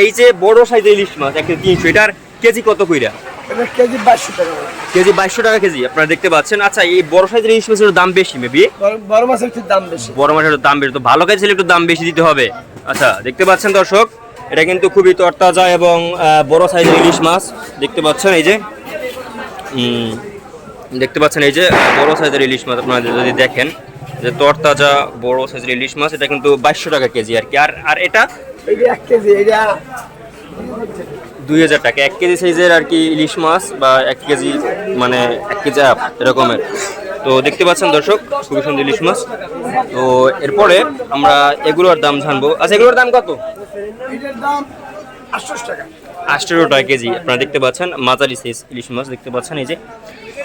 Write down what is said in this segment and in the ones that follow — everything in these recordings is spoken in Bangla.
এই যে বড় সাইজের ইলিশ মাছ একটা তিনশো এটার কেজি কত কইরা? কেজি বাইশশো টাকা কেজি বাইশশো টাকা কেজি আপনারা দেখতে পাচ্ছেন। আচ্ছা এই বড় সাইজের ইলিশ মাছের দাম বেশি মেবি বড়- মাছের একটু দাম বেশি। বড় মাছের দাম বেশি তো ভালো কাজ একটু দাম বেশি দিতে হবে। আচ্ছা দেখতে পাচ্ছেন দর্শক এটা কিন্তু খুবই তরতাজা এবং বড় সাইজের ইলিশ মাছ দেখতে পাচ্ছেন এই যে। দেখতে পাচ্ছেন এই যে বড় সাইজের ইলিশ মাছ আপনারা যদি দেখেন যে তরতাজা বড় সাইজের ইলিশ মাছ এটা কিন্তু বাইশশো টাকা কেজি আর কি। আর আর এটা এটা এক কেজি এটা দুই হাজার টাকা। এক কেজি সাইজের আর কি ইলিশ মাছ বা এক কেজি মানে এক কেজি আপ এরকমের। তো দেখতে পাচ্ছেন দর্শক খুবই সুন্দর ইলিশ মাছ। তো এরপরে আমরা এগুলোর দাম জানব। আচ্ছা এগুলোর দাম কত? এটার টাকা। কেজি। আপনারা দেখতে পাচ্ছেন মাঝারি সাইজ ইলিশ মাছ দেখতে পাচ্ছেন এই যে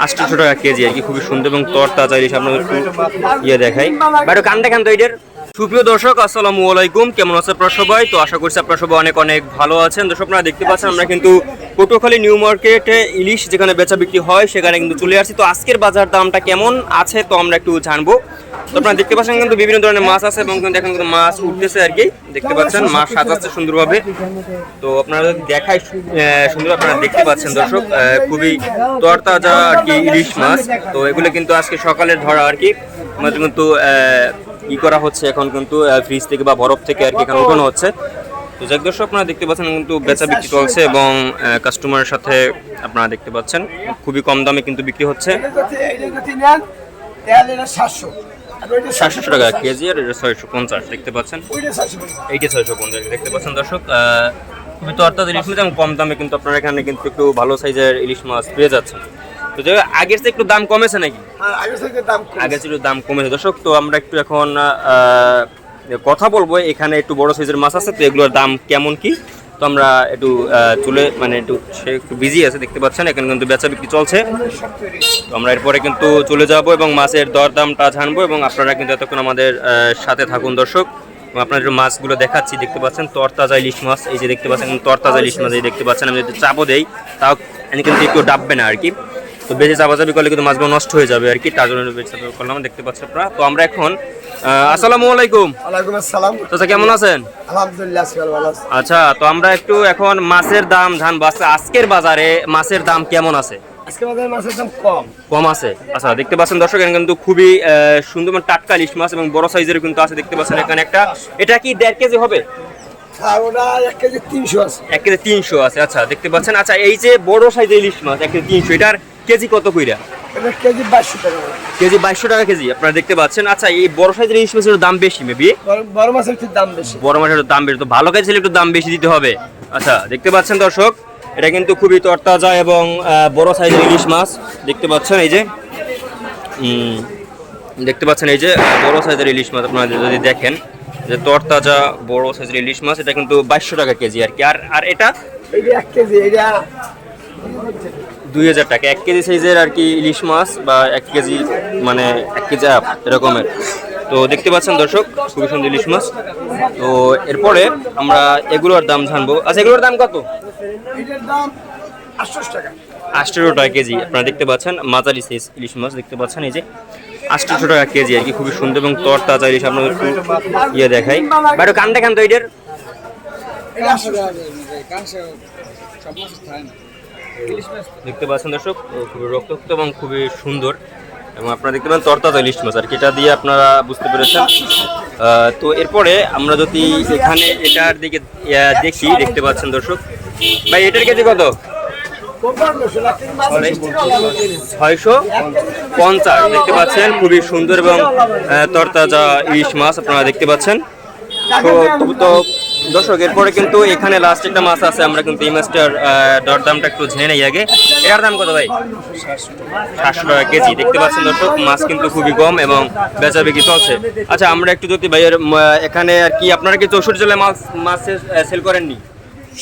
আটশো টাকা কেজি। আর কি খুবই সুন্দর এবং তর তাজা ইলিশ আপনাদের একটু ইয়ে দেখাই। বাইরে কান দেখান তো এটার সুপ্রিয় দর্শক, আসসালামু আলাইকুম। কেমন আছে আপনারা সবাই? তো আশা করছি আপনারা সবাই অনেক অনেক ভালো আছেন। দর্শক, আপনারা দেখতে পাচ্ছেন, আমরা কিন্তু পটুয়াখালী নিউ মার্কেটে ইলিশ যেখানে বেচা বিক্রি হয়, সেখানে কিন্তু চলে আসছি। তো আজকের বাজার দামটা কেমন আছে, তো আমরা একটু জানব। তো আপনারা দেখতে পাচ্ছেন কিন্তু বিভিন্ন ধরনের মাছ আছে এবং কিন্তু এখন কিন্তু মাছ উঠতেছে আর কি। দেখতে পাচ্ছেন, মাছ সাজাচ্ছে সুন্দরভাবে। তো আপনারা দেখাই সুন্দর আপনারা দেখতে পাচ্ছেন, দর্শক খুবই তরতাজা আর কি ইলিশ মাছ। তো এগুলো কিন্তু আজকে সকালের ধরা আর কি। আমাদের কিন্তু ই করা হচ্ছে এখন কিন্তু ফ্রিজ থেকে বা বরফ থেকে আর কি এখানে উঠানো হচ্ছে। তো যাক দর্শক, আপনারা দেখতে পাচ্ছেন কিন্তু বেচা বিক্রি চলছে এবং কাস্টমারের সাথে আপনারা দেখতে পাচ্ছেন, খুবই কম দামে কিন্তু বিক্রি হচ্ছে। সাতশো টাকা কেজি আর এটা ছয়শো পঞ্চাশ, দেখতে পাচ্ছেন। এইটা ছয়শো পঞ্চাশ, দেখতে পাচ্ছেন দর্শক খুবই তো অর্থাৎ ইলিশ মাছ কম দামে কিন্তু আপনারা এখানে কিন্তু একটু ভালো সাইজের ইলিশ মাছ পেয়ে যাচ্ছেন। তো আগের চেয়ে একটু দাম কমেছে নাকি? আর আগের থেকে দাম কমেছে। দর্শক তো আমরা একটু এখন কথা বলব। এখানে একটু বড় সাইজের মাছ আছে তো এগুলোর দাম কেমন কি? তো আমরা একটু চলে মানে একটু সে একটু বিজি আছে দেখতে পাচ্ছেন এখানে কিন্তু বেচা বিক্রি চলছে। তো আমরা এরপরে কিন্তু চলে যাব এবং মাছের দর দামটা জানব এবং আপনারা কিন্তু এতক্ষণ আমাদের সাথে থাকুন দর্শক। এবং আপনাদের একটু মাছগুলো দেখাচ্ছি দেখতে পাচ্ছেন তরতাজা ইলিশ মাছ এই যে দেখতে পাচ্ছেন তরতাজা ইলিশ মাছ এই দেখতে পাচ্ছেন আমি যদি চাপও দেই তাও এখানে কিন্তু একটু ডাববে না আর কি। তো বেশি চাপাচাপি করলে কিন্তু মাছগুলো নষ্ট হয়ে যাবে আর কি তার জন্য বেশি চাপাচাপি করলাম দেখতে পাচ্ছেন আপনারা। তো আমরা এখন আসসালামু আলাইকুম। ওয়ালাইকুম আসসালাম। চাচা কেমন আছেন? আলহামদুলিল্লাহ ভালো আছি। আচ্ছা তো আমরা একটু এখন মাছের দাম জানব। আচ্ছা, আজকের বাজারে মাছের দাম কেমন আছে? কম। আছে। আচ্ছা দেখতে পাচ্ছেন দর্শক এখানে কিন্তু খুবই সুন্দর মানে টাটকা ইলিশ মাছ এবং বড় সাইজের কিন্তু আছে দেখতে পাচ্ছেন এখানে একটা। এটা কি দেড় কেজি হবে? এক কেজি তিনশো আছে আচ্ছা দেখতে পাচ্ছেন। আচ্ছা এই যে বড় সাইজের ইলিশ মাছ এক কেজি তিনশো এটার কেজি কত কইরা? কেজি বাইশশো টাকা কেজি বাইশশো টাকা কেজি আপনারা দেখতে পাচ্ছেন। আচ্ছা এই বড় সাইজের ইলিশ মাছের দাম বেশি মেবি? বড়- মাছের একটু দাম বেশি। বড় মাছের দাম বেশি তো ভালো কাজ ছিল একটু দাম বেশি দিতে হবে। আচ্ছা দেখতে পাচ্ছেন দর্শক এটা কিন্তু খুবই তরতাজা এবং বড় সাইজের ইলিশ মাছ। দেখতে পাচ্ছেন এই যে দেখতে পাচ্ছেন এই যে বড় সাইজের ইলিশ মাছ আপনারা যদি দেখেন যে তরতাজা বড় সাইজের ইলিশ মাছ এটা কিন্তু বাইশশো টাকা কেজি আর কি। আর আর এটা? এক কেজি এটা দুই হাজার টাকা। এক কেজি সাইজের আর কি ইলিশ মাছ বা এক কেজি মানে এক কেজি আপ এরকমের। তো দেখতে পাচ্ছেন দর্শক খুবই সুন্দর ইলিশ মাছ। তো এরপরে আমরা এগুলোর দাম জানব। আচ্ছা এগুলোর দাম কত? আটশো টাকা। কেজি। আপনারা দেখতে পাচ্ছেন মাঝারি সাইজ ইলিশ মাছ দেখতে পাচ্ছেন এই যে। আটশো টাকা কেজি আর কি খুবই সুন্দর এবং তর তাজা ইলিশ। আপনাদের একটু ইয়ে দেখাই। বাইরে কান দেখান তো এটার দেখতে পাচ্ছেন দর্শক খুবই রক্তাক্ত এবং খুবই সুন্দর। এবং আপনারা দেখতে পাচ্ছেন তরতাজা ইলিশ মাছ, আর কি এটা দিয়ে আপনারা বুঝতে পেরেছেন। তো এরপরে আমরা যদি এখানে এটার দিকে দেখি, দেখতে পাচ্ছেন দর্শক। ভাই, এটার কেজি কত? ছয়শো পঞ্চাশ। দেখতে পাচ্ছেন, খুবই সুন্দর এবং তরতাজা ইলিশ মাছ আপনারা দেখতে পাচ্ছেন। তো- তো দর্শক, এরপরে কিন্তু এখানে লাস্ট একটা মাছ আছে, আমরা কিন্তু এই মাছটার দরদামটা দর দামটা একটু জেনে নেই আগে। এটার দাম কত ভাই? সাতশো টাকা কেজি, দেখতে পাচ্ছেন দর্শক, মাছ কিন্তু খুবই কম এবং বেচা বিক্রি চলছে। আচ্ছা আমরা একটু যদি ভাইয়ের এখানে আর কি, আপনারা কি চৌষট্টি জেলায় মাছ মাছ সেল করেননি?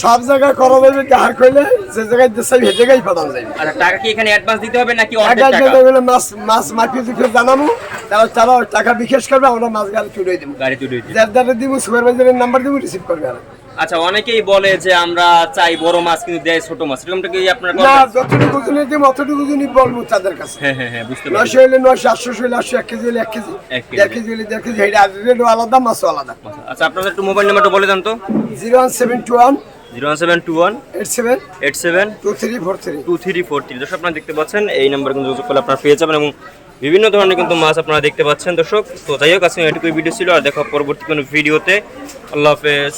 সব জায়গায় করা যাবে কইলে? যে জায়গায় দেশে সে জায়গায় যাবে আচ্ছা টাকা কি এখানে অ্যাডভান্স দিতে হবে নাকি অর্ধেক টাকা হলে মাছ মাছ মার্কেট দিকে জানাব। তারা তারা টাকা বিকাশ করবে আমরা মাছ গাড়ি দেবো। গাড়ি দিতে যার দ্বারা দিব সুপারভাইজারের নাম্বার দিব রিসিভ করবে আর। আচ্ছা অনেকেই বলে যে আমরা চাই বড় মাছ কিন্তু দেয় ছোট মাছ। এরকমটা কি আপনারা না যতটুকু জন্য দিই অতটুকু জন্য বলব তাদের কাছে। হ্যাঁ হ্যাঁ হ্যাঁ বুঝতে পারছি। নশো হলে নশো আটশো হলে আটশো এক কেজি হলে এক কেজি। এক কেজি। হলে দেড় কেজি। আলাদা মাছও আলাদা। আচ্ছা আপনাদের একটু মোবাইল নাম্বারটা বলে দেন তো। Zero one seven two one zero one seven two one eight seven eight seven two three four three two three four three. দর্শক আপনারা দেখতে পাচ্ছেন এই নাম্বার কিন্তু যোগাযোগ করলে আপনারা পেয়ে যাবেন এবং বিভিন্ন ধরনের কিন্তু মাছ আপনারা দেখতে পাচ্ছেন। দর্শক তো যাই হোক আজকে এটুকুই ভিডিও ছিল। আর দেখা পরবর্তী কোনো ভিডিওতে আল্লাহ হাফেজ।